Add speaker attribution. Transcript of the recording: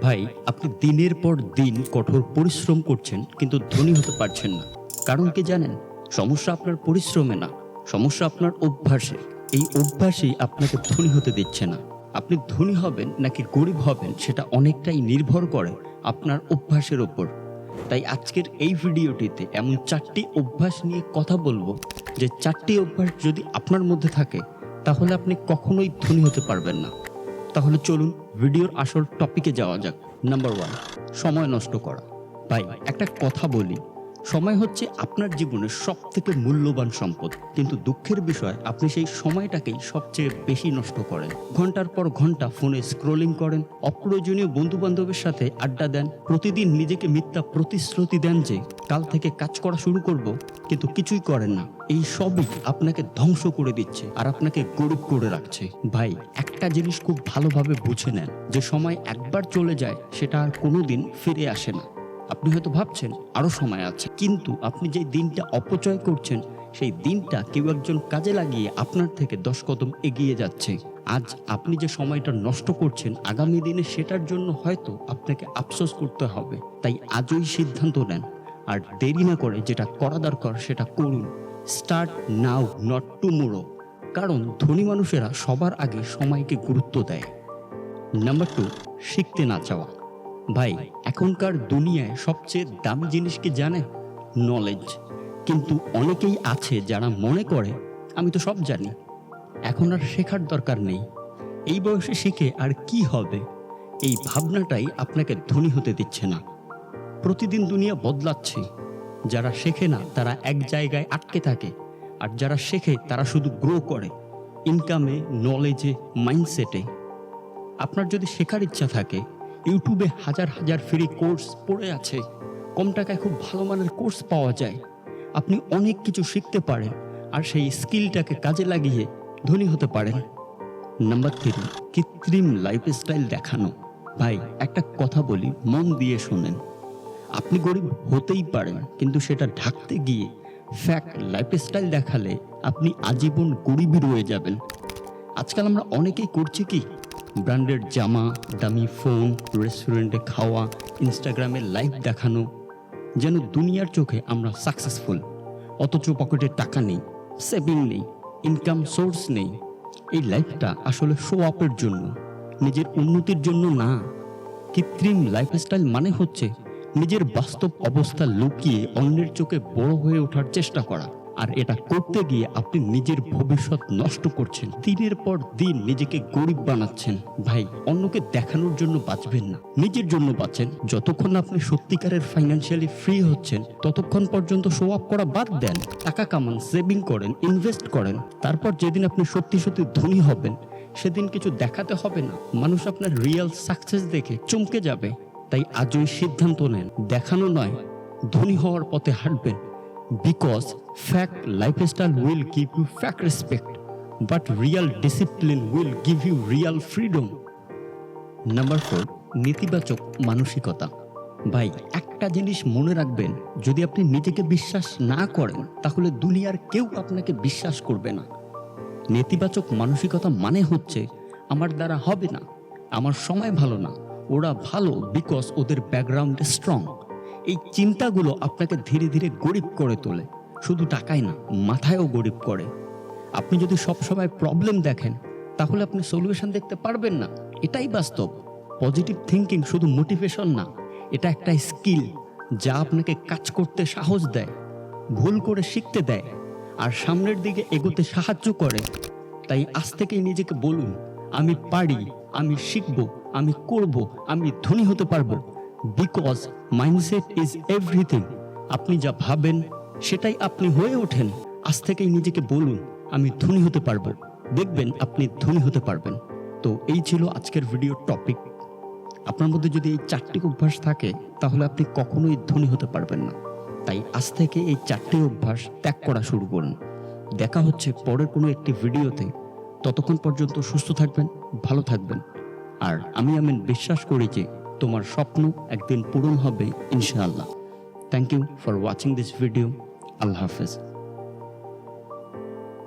Speaker 1: ভাই, আপনি দিনের পর দিন কঠোর পরিশ্রম করছেন, কিন্তু ধনী হতে পারছেন না। কারণ কি জানেন? সমস্যা আপনার পরিশ্রমে না, সমস্যা আপনার অভ্যাসে। এই অভ্যাসই আপনাকে ধনী হতে দিচ্ছে না। আপনি ধনী হবেন নাকি গরিব হবেন, সেটা অনেকটাই নির্ভর করে আপনার অভ্যাসের ওপর। তাই আজকের এই ভিডিওটিতে এমন চারটি অভ্যাস নিয়ে কথা বলব, যে চারটি অভ্যাস যদি আপনার মধ্যে থাকে, তাহলে আপনি কখনোই ধনী হতে পারবেন না। তাহলে চলুন ভিডিওর আসল টপিকে যাওয়া যাক। নাম্বার ওয়ান সময় নষ্ট করা। ভাই, একটা কথা বলি। সময় হচ্ছে আপনার জীবনের সব থেকে মূল্যবান সম্পদ। কিন্তু দুঃখের বিষয়, আপনি সেই সময়টাকেই সবচেয়ে বেশি নষ্ট করেন। ঘণ্টার পর ঘণ্টা ফোনে স্ক্রোলিং করেন, অপ্রয়োজনীয় বন্ধু বান্ধবের সাথে আড্ডা দেন, প্রতিদিন নিজেকে মিথ্যা প্রতিশ্রুতি দেন যে, কাল থেকে কাজ করা শুরু করব, কিন্তু কিছুই করেন না। এই সবই আপনাকে ধ্বংস করে দিচ্ছে আর আপনাকে গরিব করে রাখছে। ভাই, একটা জিনিস খুব ভালোভাবে বুঝে নেন, যে সময় একবার চলে যায়, সেটা আর কোনোদিন ফিরে আসে না। আপনি হয়তো ভাবছেন, আরও সময় আছে। কিন্তু আপনি যে দিনটা অপচয় করছেন, সেই দিনটা কেউ একজন কাজে লাগিয়ে আপনার থেকে দশ কদম এগিয়ে যাচ্ছে। আজ আপনি যে সময়টা নষ্ট করছেন, আগামী দিনে সেটার জন্য হয়তো আপনাকে আফসোস করতে হবে। তাই আজই সিদ্ধান্ত নেন। আর দেরি না করে যেটা করা দরকার, সেটা করুন। Start now, not tomorrow. কারণ ধনী মানুষেরা সবার আগে সময়কে গুরুত্ব দেয়। নাম্বার টু, শিখতে না চাওয়া। ভাই, এখনকার দুনিয়ায় সবচেয়ে দামি জিনিস কি জানে? নলেজ কিন্তু অনেকেই আছে যারা মনে করে, আমি তো সব জানি। এখন আর শেখার দরকার নেই। এই বয়সে শিখে আর কি হবে? এই ভাবনাটাই আপনাকে ধনী হতে দিচ্ছে না। প্রতিদিন দুনিয়া বদলাচ্ছে। যারা শেখে না, তারা এক জায়গায় আটকে থাকে। আর যারা শেখে, তারা শুধু গ্রো করে। ইনকামে নলেজে মাইন্ডসেটে আপনার যদি শেখার ইচ্ছা থাকে ইউটিউবে হাজার হাজার ফ্রি কোর্স পড়ে আছে। কম টাকায় খুব ভালো মানের কোর্স পাওয়া যায়। আপনি অনেক কিছু শিখতে পারেন আর সেই স্কিলটাকে কাজে লাগিয়ে ধনী হতে পারেন। নাম্বার থ্রি কৃত্রিম লাইফস্টাইল দেখানো। ভাই, একটা কথা বলি, মন দিয়ে শোনেন। আপনি গরিব হতেই পারেন, কিন্তু সেটা ঢাকতে গিয়ে ফ্যাক্ট লাইফস্টাইল দেখালে আপনি আজীবন গরিবই রয়ে যাবেন। আজকাল আমরা অনেকেই করছি কি ব্র্যান্ডেড জামা, দামি ফোন, রেস্টুরেন্টে খাওয়া, ইনস্টাগ্রামে লাইভ দেখানো, যেন দুনিয়ার চোখে আমরা সাকসেসফুল অথচ পকেটে টাকা নেই সেভিং নেই ইনকাম সোর্স নেই। এই লাইফটা আসলে শো আপের জন্য, নিজের উন্নতির জন্য না। কৃত্রিম লাইফস্টাইল মানে হচ্ছে নিজের বাস্তব অবস্থা লুকিয়ে অন্যের চোখে বড় হয়ে ওঠার চেষ্টা করা। আর এটা করতে গিয়ে আপনি নিজের ভবিষ্যৎ নষ্ট করছেন। দিনের পর দিন নিজেকে গরিব বানাচ্ছেন। ভাই, অন্যকে দেখানোর জন্য বাঁচবেন না। নিজের জন্য বাঁচেন। যতক্ষণ আপনি সত্যিকারের ফাইন্যান্সিয়ালি ফ্রি হচ্ছেন, ততক্ষণ পর্যন্ত শো আপ করা বাদ দেন। টাকা কামান সেভিং করেন ইনভেস্ট করেন। তারপর যেদিন আপনি সত্যি সত্যি ধনী হবেন, সেদিন কিছু দেখাতে হবে না। মানুষ আপনার রিয়েল সাকসেস দেখে চমকে যাবে। তাই আজই সিদ্ধান্ত নেন, দেখানো নয়, ধনী হওয়ার পথে হাঁটবেন। Because fake lifestyle will give you fake respect but real discipline will give you real freedom number four নেতিবাচক মানসিকতা। ভাই, একটা জিনিস মনে রাখবেন, যদি আপনি নিজেকে বিশ্বাস না করেন, তাহলে দুনিয়ার কেউ আপনাকে বিশ্বাস করবে না। নেতিবাচক মানসিকতা মানে হচ্ছে, আমার দ্বারা হবে না, আমার সময় ভালো না, ওরা ভালো বিকজ ওদের ব্যাকগ্রাউন্ড স্ট্রং এই চিন্তাগুলো আপনাকে ধীরে ধীরে গরিব করে তোলে। শুধু টাকায় না, মাথায়ও গরিব করে। আপনি যদি সবসময় প্রবলেম দেখেন, তাহলে আপনি সলিউশন দেখতে পারবেন না। এটাই বাস্তব। পজিটিভ থিঙ্কিং শুধু মোটিভেশন না, এটা একটা স্কিল যা আপনাকে কাজ করতে সাহস দেয়, ভুল করে শিখতে দেয়, আর সামনের দিকে এগোতে সাহায্য করে। তাই আজ থেকেই নিজেকে বলুন, আমি পারি, আমি শিখব, আমি করব, আমি ধনী হতে পারব। বিকজ মাইন্ডসেট ইজ এভরিথিং আপনি যা ভাবেন, সেটাই আপনি হয়ে ওঠেন। আজ থেকেই নিজেকে বলুন, আমি ধনী হতে পারব। দেখবেন আপনি ধনী হতে পারবেন। তো এই ছিল আজকের ভিডিওর টপিক আপনার মধ্যে যদি এই চারটি অভ্যাস থাকে, তাহলে আপনি কখনোই ধনী হতে পারবেন না। তাই আজ থেকে এই চারটি অভ্যাস ত্যাগ করা শুরু করুন। দেখা হচ্ছে পরের কোনো একটি ভিডিওতে ততক্ষণ পর্যন্ত সুস্থ থাকবেন, ভালো থাকবেন। আর আমি আমিন, বিশ্বাস করি যে তোমার স্বপ্ন একদিন পূরণ হবে ইনশাআল্লাহ। Thank you for watching this video আল্লাহ হাফেজ।